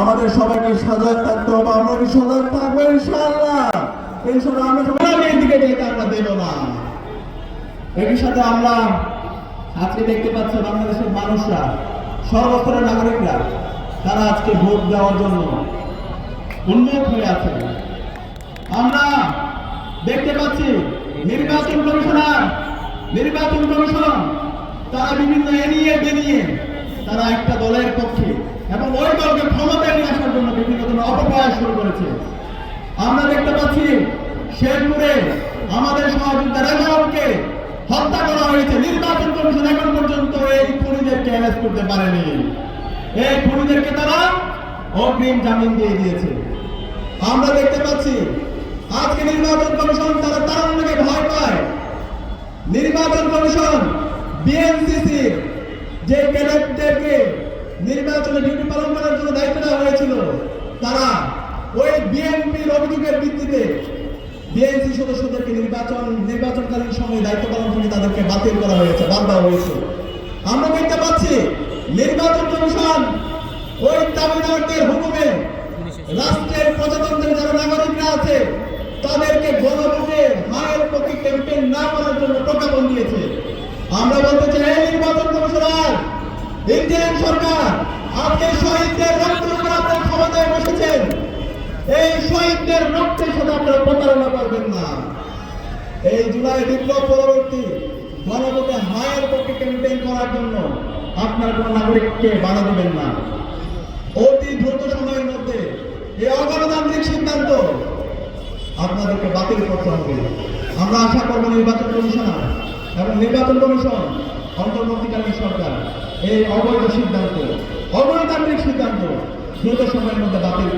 আমাদের সবাইকে সজাগ থাকতে হবে। আমরা কি সজাগ থাকব? ইনশাআল্লাহ। ইনশাআল্লাহ আমরা সবাই দিকে যেতে আমরা দেব না। একই সাথে আমরা আজকে দেখতে পাচ্ছি বাংলাদেশের মানুষরা, সর্বস্তরের নাগরিকরা, তারা আজকে ভোট দেওয়ার জন্য উন্মুখ হয়ে আছে। আমরা দেখতে পাচ্ছি নির্বাচন কমিশনার, নির্বাচন কমিশন, তারা বিভিন্ন এড়িয়ে বেরিয়ে তারা একটা দলের পক্ষে এবং ওই দলকে ক্ষমতায় নিয়ে আসার জন্য বিভিন্ন ধরনের অপপ্রয়াস শুরু করেছে। আমরা দেখতে পাচ্ছি, শেরপুরে আমাদের সহযোগিতা রেজাউলকে হত্যা করা হয়েছে। নির্বাচন কমিশন এখন পর্যন্ত এই খুনিদেরকে অ্যারেস্ট করতে পারেনি। এই খুনিদেরকে তারা অগ্রিম জামিন দিয়ে দিয়েছে। আমরা দেখতে পাচ্ছি, আজকে নির্বাচন কমিশন তারা তারুণ্যকে ভয় পায়। নির্বাচন কমিশন বিএনসিসি যে ক্যাডেটদেরকে নির্বাচনে ডিউটি পালন করার জন্য দায়িত্ব দেওয়া হয়েছিল। তারা ওই বিএনপির অভিযোগের ভিত্তিতে বিএনসি সদস্যদেরকে নির্বাচন, নির্বাচনকালীন সময় দায়িত্ব পালন থেকে তাদেরকে বাতিল করা হয়েছে, বাদ দেওয়া হয়েছে। আমরা দেখতে পাচ্ছি নির্বাচন কমিশন ওই তামিলনাড়ুদের হুকুমে রাষ্ট্রের প্রজাতন্ত্রের যারা নাগরিকরা আছে, তাদেরকে গণভোটে মায়ের প্রতি ক্যাম্পেইন না করার জন্য প্রজ্ঞাপন দিয়েছে। আমরা বলতে চাই ইন্ডিয়ান সরকার আজকে শহীদদের উপর আপনার ক্ষমতায় বসেছেন। এই শহীদদের রক্তের সাথে আপনারা প্রতারণা করবেন না। এই জুলাই বিপ্লব পরবর্তী গণভোটে মায়ের পক্ষে ক্যাম্পেইন করার জন্য আপনার কোন নাগরিককে বাধা দেবেন না। অতি দ্রুত সময়ের মধ্যে এই অগণতান্ত্রিক সিদ্ধান্ত আপনাদেরকে বাতিল করতে হবে। আমরা আশা করব নির্বাচন কমিশনার এবং নির্বাচন কমিশন অন্তর্বর্তীকালীন সরকার এই অবৈধ সিদ্ধান্ত অগণতান্ত্রিক সিদ্ধান্ত দ্রুত সময়ের মধ্যে বাতিল